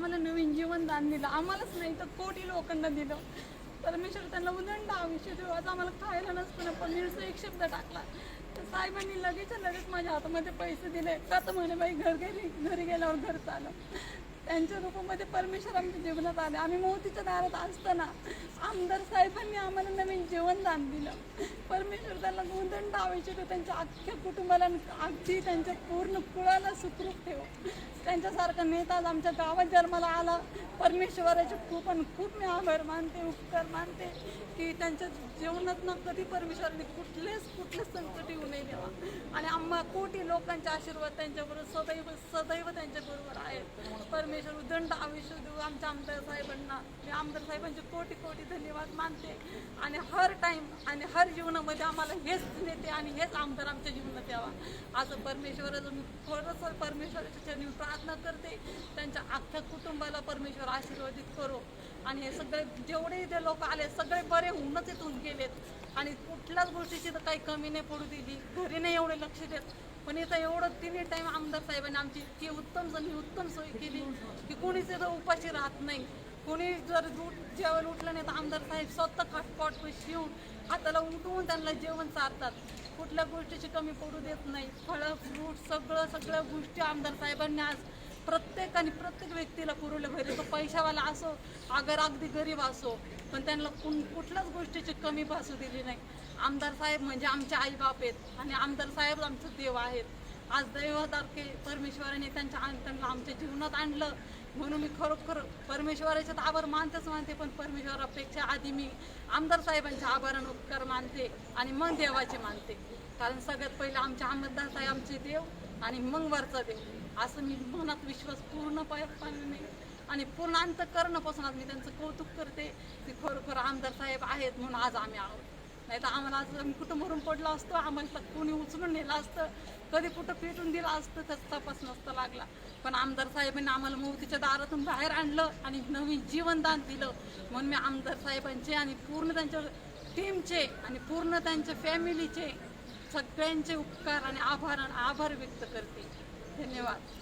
आम्हाला नवीन जीवनदान दिलं. आम्हालाच नाही तर कोटी लोकांना दिलं. परमेश्वर त्यांना उदंड आयुष्य देऊ. आम्हाला खायला नसतं ना परमेश्वरचा एक शब्द टाकला. तर साहेबांनी लगेच लगेच माझ्या हातामध्ये पैसे दिले. का तर म्हणे बाई घर गेली घरी गेल्यावर घर चालं. त्यांच्या रूपामध्ये परमेश्वर आमच्या जीवनात आले. आम्ही मोतीच्या दारात असताना आमदार साहेबांनी आम्हाला नवीन जीवनदान दिलं. परमेश्वर त्यांना उदंड आवश्यक त्यांच्या अख्ख्या कुटुंबाला अगदी त्यांच्या पूर्ण कुळाला सुखरूप ठेव. त्यांच्यासारखा नेता आमच्या गावात जन्माला आला. परमेश्वराचे खूप आणि खूप मी आभार मानते उपकार मानते की त्यांच्या जीवनात ना कधी परमेश्वराने कुठलेच कुठलेच संकट येऊ नये देवा. आणि आम्हा कोटी लोकांचे आशीर्वाद त्यांच्याबरोबर सदैव सदैव त्यांच्याबरोबर आहेत. परमेश्वर उदंड आयुष्य देऊ आमच्या आमदार साहेबांना. मी आमदार साहेबांचे कोटी कोटी धन्यवाद मानते. आणि हर टाईम आणि हर जीवनामध्ये आम्हाला हेच नेते आणि हेच आमदार आमच्या जीवनात यावा. असं परमेश्वराचं मी थोडंसं परमेश्वराच्या चरणी प्रार्थना करते. त्यांच्या अख्ख्या कुटुंबाला परमेश्वर आशीर्वादित करो. आणि हे सगळे जेवढे इथे लोक आले सगळे बरे होऊनच इथून गेलेत. आणि कुठल्याच गोष्टीची तर काही कमी नाही पडू दिली. घरी नाही एवढे लक्ष देत. पण इथं एवढं तिन्ही टाईम आमदार साहेबांनी आमची इतकी उत्तम जणी उत्तम सोय केली की कोणीच इथं उपाशी राहत नाही. कोणी जर उठ जेवण उठलं नाही तर आमदार साहेब स्वतः खाटपाट येऊन हाताला उठवून त्यांना जेवण चारतात. कुठल्या गोष्टीची कमी पडू देत नाही. फळं फ्रूट सगळं सगळ्या गोष्टी आमदार साहेबांनी आज प्रत्येकाने प्रत्येक व्यक्तीला पुरवले पाहिजे तो पैशावाला असो अगर अगदी गरीब असो पण त्यांना कुण कुठल्याच गोष्टीची कमी भासू दिली नाही. आमदार साहेब म्हणजे आमचे आईबाप आहेत आणि आमदार साहेब आमचं देव आहेत. आज दैवतारखे परमेश्वराने त्यांच्या त्यांना आमच्या जीवनात आणलं. म्हणून मी खरोखर परमेश्वराचे तर आभार मानतेच मानते पण परमेश्वरापेक्षा आधी मी आमदार साहेबांचे आभार आणि उपकार मानते आणि मग देवाचे मानते. कारण सगळ्यात पहिले आमचे आमदार साहेब आमचे देव आणि मग वरचा देव. असं मी मनात विश्वास पूर्ण पाहिजे आणि पूर्ण अंतकरणापासून आज मी त्यांचं कौतुक करते की खरोखर आमदार साहेब आहेत म्हणून आज आम्ही आहोत. नाही तर आम्हाला आज आम्ही कुठं मरून पडलो असतो? आम्हाला कोणी उचलून नेलं असतं? कधी कुठं पेटून दिलं असतं त्याचा तपास नसता लागला. पण आमदार साहेबांनी आम्हाला मूर्तीच्या दारातून बाहेर आणलं आणि नवीन जीवनदान दिलं. म्हणून मी आमदार साहेबांचे आणि पूर्ण त्यांच्या टीमचे आणि पूर्ण त्यांच्या फॅमिलीचे सगळ्यांचे उपकार आणि आभार आभार व्यक्त करते. धन्यवाद.